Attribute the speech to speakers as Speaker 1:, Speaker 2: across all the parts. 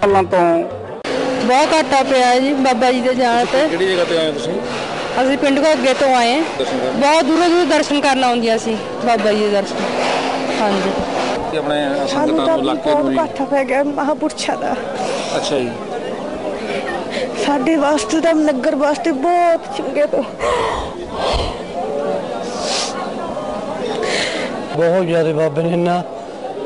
Speaker 1: ਸਾਲਾਂ ਤੋਂ।
Speaker 2: ਬਹੁਤ ਘਾਟਾ ਪਿਆ ਜੀ ਬਾਬਾ ਜੀ ਦੇ ਜਾਣ ਤੇ।
Speaker 1: ਕਿਹੜੀ ਜਗ੍ਹਾ ਤੇ ਆਏ ਤੁਸੀਂ?
Speaker 2: ਅਸੀਂ ਪਿੰਡ ਘੋਗੇ ਤੋਂ ਆਏ। ਹਾਂ। ਬਹੁਤ ਦੂਰੋਂ ਦੂਰੋਂ ਦਰਸ਼ਨ ਕਰਨ ਆਉਂਦੀਆਂ ਸੀ ਬਾਬਾ ਜੀ ਦੇ ਦਰਸ਼ਨ। ਹਾਂਜੀ।
Speaker 1: ਤੇ ਆਪਣੇ
Speaker 3: ਸਾਨੂੰ
Speaker 1: ਸੰਗਤਾਂ
Speaker 3: ਤਾਂ
Speaker 1: ਨੂੰ ਇਲਾਕੇ ਨੂੰ
Speaker 3: ਬਹੁਤ
Speaker 1: ਜੀ
Speaker 3: ਘਾਟਾ ਪੈ ਗਿਆ ਮਹਾਪੁਰਸ਼ਾਂ ਦਾ।
Speaker 1: ਅੱਛਾ ਜੀ।
Speaker 3: ਸਾਡੇ ਵਾਸਤੇ ਤਾਂ ਨਗਰ ਵਾਸਤੇ ਬਹੁਤ ਚੰਗੇ ਤੋਂ
Speaker 4: ਬਹੁਤ ਜ਼ਿਆਦਾ ਬਾਬੇ ਨੇ ਇੰਨਾ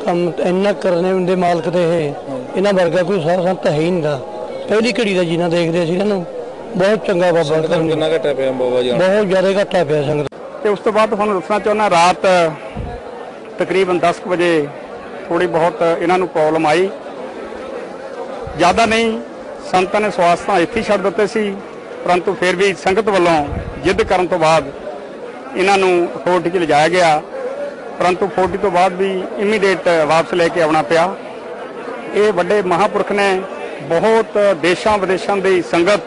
Speaker 4: ਕੰਮ ਇੰਨਾ ਕਰਨੇ ਦੇ ਮਾਲਕ ਤੇ ਇਹ। ਇਹਨਾਂ ਵਰਗਾ ਕੋਈ ਸਾਧ ਸੰਤ ਹੈ ਹੀ ਨਹੀਂ ਦਾ ਪਹਿਲੀ ਘੜੀ ਦਾ ਜੀਣਾ ਦੇਖਦੇ ਸੀ ਇਹਨਾਂ ਨੂੰ। ਬਹੁਤ ਚੰਗਾ ਬਾਬਾ
Speaker 1: ਸੰਗਤਾਂ ਨੂੰ ਕਿੰਨਾ ਘਟਿਆ ਪਿਆ ਬਾਬਾ ਜੀ?
Speaker 4: ਬਹੁਤ ਜ਼ਿਆਦਾ ਘਟਾ ਪਿਆ ਸੰਗਤ।
Speaker 1: ਤੇ ਉਸ ਤੋਂ ਬਾਅਦ ਤੁਹਾਨੂੰ ਦੱਸਣਾ ਚਾਹੁੰਦਾ ਰਾਤ ਤਕਰੀਬਨ 10 ਕੁ ਵਜੇ ਥੋੜੀ ਬਹੁਤ ਇਹਨਾਂ ਨੂੰ ਪ੍ਰੋਬਲਮ ਆਈ। ਜ਼ਿਆਦਾ ਨਹੀਂ ਸੰਤਾਂ ਨੇ ਸਵਾਸ ਤਾਂ ਇੱਥੇ ਛੱਡ ਦਿੱਤੇ ਸੀ ਪਰੰਤੂ ਫਿਰ ਵੀ ਸੰਗਤ ਵੱਲੋਂ ਜਿੱਦ ਕਰਨ ਤੋਂ ਬਾਅਦ ਇਹਨਾਂ ਨੂੰ ਫੋਰਟੀ 'ਚ ਲਿਜਾਇਆ ਗਿਆ। ਪਰੰਤੂ ਫੋਰਟੀ ਤੋਂ ਬਾਅਦ ਵੀ ਇਮੀਡੀਏਟ ਵਾਪਸ ਲੈ ਕੇ ਆਉਣਾ ਪਿਆ। ਇਹ ਵੱਡੇ ਮਹਾਪੁਰਖ ਨੇ ਬਹੁਤ ਦੇਸ਼ਾਂ ਵਿਦੇਸ਼ਾਂ ਦੀ ਸੰਗਤ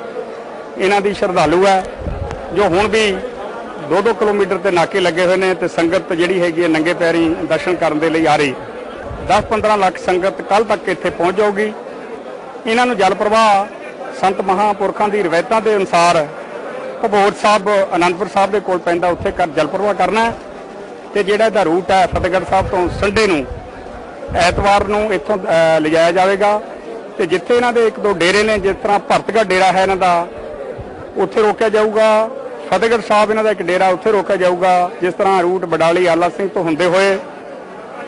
Speaker 1: ਇਹਨਾਂ ਦੀ ਸ਼ਰਧਾਲੂ ਹੈ, ਜੋ ਹੁਣ ਵੀ 2-2 ਕਿਲੋਮੀਟਰ ਤੇ ਨਾਕੇ ਲੱਗੇ ਹੋਏ ਨੇ ਤੇ ਸੰਗਤ ਜਿਹੜੀ ਹੈਗੀ ਹੈ ਨੰਗੇ ਪੈਰੀ ਦਰਸ਼ਨ ਕਰਨ ਦੇ ਲਈ ਆ ਰਹੀ। 10-15 ਲੱਖ ਸੰਗਤ ਕੱਲ ਤੱਕ ਇੱਥੇ ਪਹੁੰਚ ਜਾਊਗੀ। ਇਹਨਾਂ ਨੂੰ ਜਲ ਪ੍ਰਵਾਹ ਸੰਤ ਮਹਾਪੁਰਖਾਂ ਦੀ ਰਵਾਇਤਾਂ ਦੇ ਅਨੁਸਾਰ ਭਗਵਤ ਸਾਹਿਬ, ਅਨੰਦਪੁਰ ਸਾਹਿਬ ਦੇ ਕੋਲ ਪੈਂਦਾ, ਉੱਥੇ ਕਰ ਜਲ ਪ੍ਰਵਾਹ ਕਰਨਾ ਹੈ। ਤੇ ਜਿਹੜਾ ਇਹਦਾ ਰੂਟ ਹੈ, ਫਤਿਹਗੜ੍ਹ ਸਾਹਿਬ ਤੋਂ ਸੰਡੇ ਨੂੰ ਐਤਵਾਰ ਨੂੰ ਇੱਥੋਂ ਲਿਜਾਇਆ ਜਾਵੇਗਾ। ਤੇ ਜਿੱਥੇ ਇਹਨਾਂ ਦੇ ਇੱਕ ਦੋ ਡੇਰੇ ਨੇ, ਜਿਸ ਤਰ੍ਹਾਂ ਭਰਤਗੜ੍ਹ ਡੇਰਾ ਹੈ ਇਹਨਾਂ ਦਾ, ਉੱਥੇ ਰੋਕਿਆ ਜਾਊਗਾ। ਫਤਿਹਗੜ੍ਹ ਸਾਹਿਬ ਇਹਨਾਂ ਦਾ ਇੱਕ ਡੇਰਾ ਉੱਥੇ ਰੋਕਿਆ ਜਾਊਗਾ, ਜਿਸ ਤਰ੍ਹਾਂ ਰੂਟ ਬਡਾਲੀ, ਆਲਾ ਸਿੰਘ ਤੋਂ ਹੁੰਦੇ ਹੋਏ।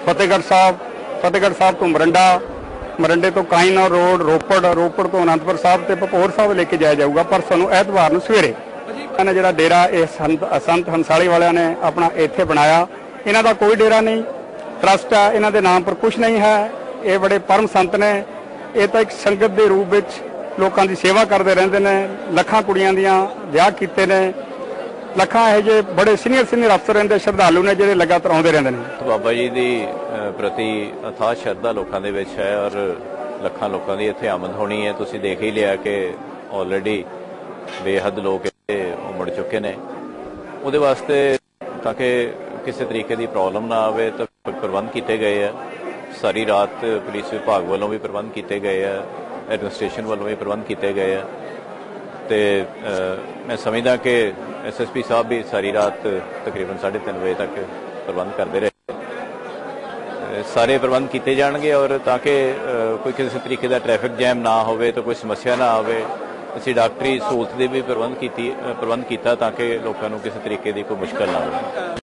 Speaker 1: ਫਤਿਹਗੜ੍ਹ ਸਾਹਿਬ ਫਤਿਹਗੜ੍ਹ ਸਾਹਿਬ ਤੋਂ ਮਰੰਡਾ, ਮਰੰਡੇ ਤੋਂ ਕਾਈਨੌਰ ਰੋਡ, ਰੋਪੜ ਰੋਪੜ ਤੋਂ ਅਨੰਦਪੁਰ ਸਾਹਿਬ ਤੇ ਭਪੌਰ ਸਾਹਿਬ ਲੈ ਕੇ ਜਾਇਆ ਜਾਊਗਾ, ਪਰ ਨੂੰ ਐਤਵਾਰ ਨੂੰ ਸਵੇਰੇ ਇਹਨਾਂ ਜਿਹੜਾ ਡੇਰਾ, ਇਹ ਸੰਤ ਸੰਤ ਹੰਸਾਲੀ ਵਾਲਿਆਂ ਨੇ ਆਪਣਾ ਇੱਥੇ ਬਣਾਇਆ। ਇਹਨਾਂ ਦਾ ਕੋਈ ਡੇਰਾ ਨਹੀਂ ਟਰਸਟ ਹੈ, ਇਹਨਾਂ ਦੇ ਨਾਮ ਪਰ ਕੁਝ ਨਹੀਂ ਹੈ। ਇਹ ਬੜੇ ਪਰਮ ਸੰਤ ਨੇ। ਇਹ ਤਾਂ ਇੱਕ ਸੰਗਤ ਦੇ ਰੂਪ ਵਿੱਚ ਲੋਕਾਂ ਦੀ ਸੇਵਾ ਕਰਦੇ ਰਹਿੰਦੇ ਨੇ, ਲੱਖਾਂ ਕੁੜੀਆਂ ਦੀਆਂ ਵਿਆਹ ਕੀਤੇ ਨੇ। ਲੱਖਾਂ ਇਹੋ ਜਿਹੇ ਬੜੇ ਸੀਨੀਅਰ ਸੀਨੀਅਰ ਅਫਸਰ ਰਹਿੰਦੇ, ਸ਼ਰਧਾਲੂ ਨੇ ਜਿਹੜੇ ਲਗਾਤਾਰ ਆਉਂਦੇ ਰਹਿੰਦੇ ਨੇ।
Speaker 5: ਬਾਬਾ ਜੀ ਦੀ ਪ੍ਰਤੀ ਅਥਾਹ ਸ਼ਰਧਾ ਲੋਕਾਂ ਦੇ ਵਿੱਚ ਹੈ ਔਰ ਲੱਖਾਂ ਲੋਕਾਂ ਦੀ ਇੱਥੇ ਆਮਦ ਹੋਣੀ ਹੈ। ਤੁਸੀਂ ਦੇਖ ਹੀ ਲਿਆ ਕਿ ਆਲਰੇਡੀ ਬੇਹੱਦ ਲੋਕ ਇੱਥੇ ਉਮੜ ਚੁੱਕੇ ਨੇ। ਉਹਦੇ ਵਾਸਤੇ ਤਾਂ ਕਿ ਕਿਸੇ ਤਰੀਕੇ ਦੀ ਪ੍ਰੋਬਲਮ ਨਾ ਆਵੇ ਤਾਂ ਪ੍ਰਬੰਧ ਕੀਤੇ ਗਏ ਆ। ਸਾਰੀ ਰਾਤ ਪੁਲਿਸ ਵਿਭਾਗ ਵੱਲੋਂ ਵੀ ਪ੍ਰਬੰਧ ਕੀਤੇ ਗਏ ਆ। ਐਡਮਿਨਿਸਟ੍ਰੇਸ਼ਨ ਵੱਲੋਂ ਵੀ ਪ੍ਰਬੰਧ ਕੀਤੇ ਗਏ ਆ। ਤੇ ਮੈਂ ਸਮਝਦਾ ਕਿ ਐਸਐਸਪੀ ਸਾਹਿਬ ਵੀ ਸਾਰੀ ਰਾਤ ਤਕਰੀਬਨ 3:30 ਵਜੇ ਤੱਕ ਪ੍ਰਬੰਧ ਕਰਦੇ ਰਹੇ। ਸਾਰੇ ਪ੍ਰਬੰਧ ਕੀਤੇ ਜਾਣਗੇ ਔਰ ਤਾਂ ਕਿ ਕੋਈ ਕਿਸੇ ਤਰੀਕੇ ਦਾ ਟ੍ਰੈਫਿਕ ਜੈਮ ਨਾ ਹੋਵੇ ਤਾਂ ਕੋਈ ਸਮੱਸਿਆ ਨਾ ਆਵੇ, ਅਸੀਂ ਡਾਕਟਰੀ ਸਹੂਲਤ ਦੇ ਵੀ ਪ੍ਰਬੰਧ ਕੀਤੀ ਪ੍ਰਬੰਧ ਕੀਤਾ ਤਾਂ ਕਿ ਲੋਕਾਂ ਨੂੰ ਕਿਸੇ ਤਰੀਕੇ ਦੀ ਕੋਈ ਮੁਸ਼ਕਲ ਨਾ ਹੋਵੇ।